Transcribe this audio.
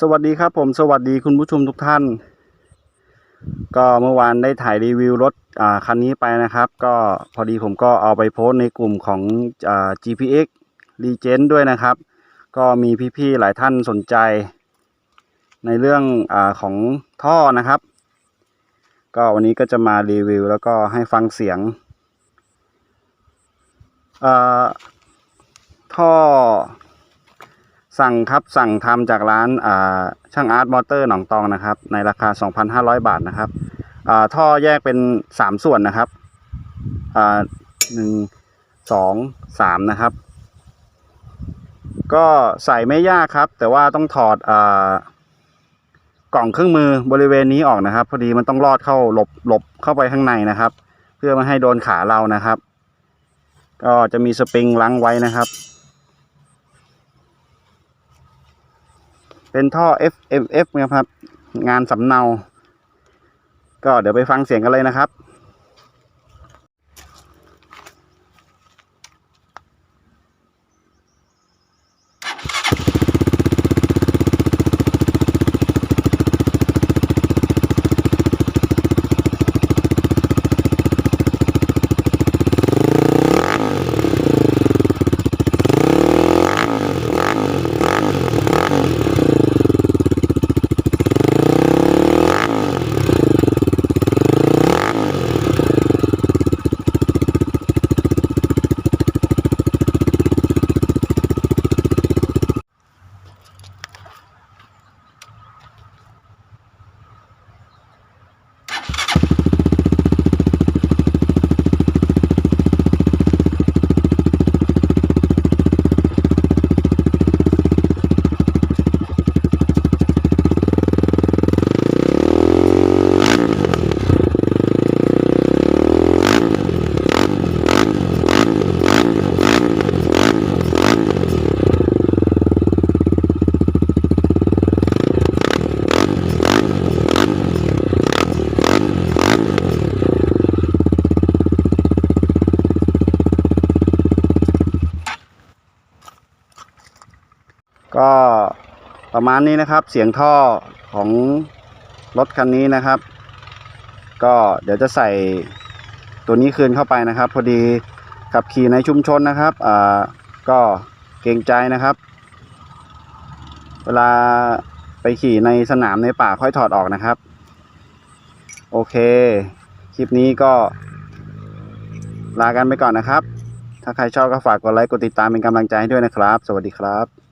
สวัสดีครับผมสวัสดีคุณผู้ชมทุกท่าน ก็เมื่อวานได้ถ่ายรีวิวรถคันนี้ไปนะครับ ก็พอดีผมก็เอาไปโพสต์ในกลุ่มของอ GPX Legend ด้วยนะครับ ก็มีพี่ๆหลายท่านสนใจ ในเรื่องอของท่อนะครับ ก็วันนี้ก็จะมารีวิวแล้วก็ให้ฟังเสียงท่อ สั่งครับสั่งทำจากร้านช่างอาร์ตมอเตอร์หนองตองนะครับ ในราคา 2,500 บาทนะครับท่อแยกเป็น 3 ส่วนนะครับหนึ่งสองสามนะครับ ก็ใส่ไม่ยากครับ แต่ว่าต้องถอดอกล่องเครื่องมือบริเวณนี้ออกนะครับ พอดีมันต้องลอดเข้าหลบหลบเข้าไปข้างในนะครับ เพื่อไม่ให้โดนขาเรานะครับ ก็จะมีสปริงลังไว้นะครับ เป็นท่อ FMF นะครับ งานสำเนา ก็เดี๋ยวไปฟังเสียงกันเลยนะครับ ก็ประมาณนี้นะครับเสียงท่อของรถคันนี้นะครับ ก็เดี๋ยวจะใส่ตัวนี้คืนเข้าไปนะครับ พอดีขับขี่ในชุมชนนะครับอ่าก็เกรงใจนะครับ เวลาไปขี่ในสนามในป่าค่อยถอดออกนะครับ โอเค คลิปนี้ก็ ลากันไปก่อนนะครับ ถ้าใครชอบก็ฝากกดไลค์กดติดตามเป็นกำลังใจให้ด้วยนะครับ สวัสดีครับ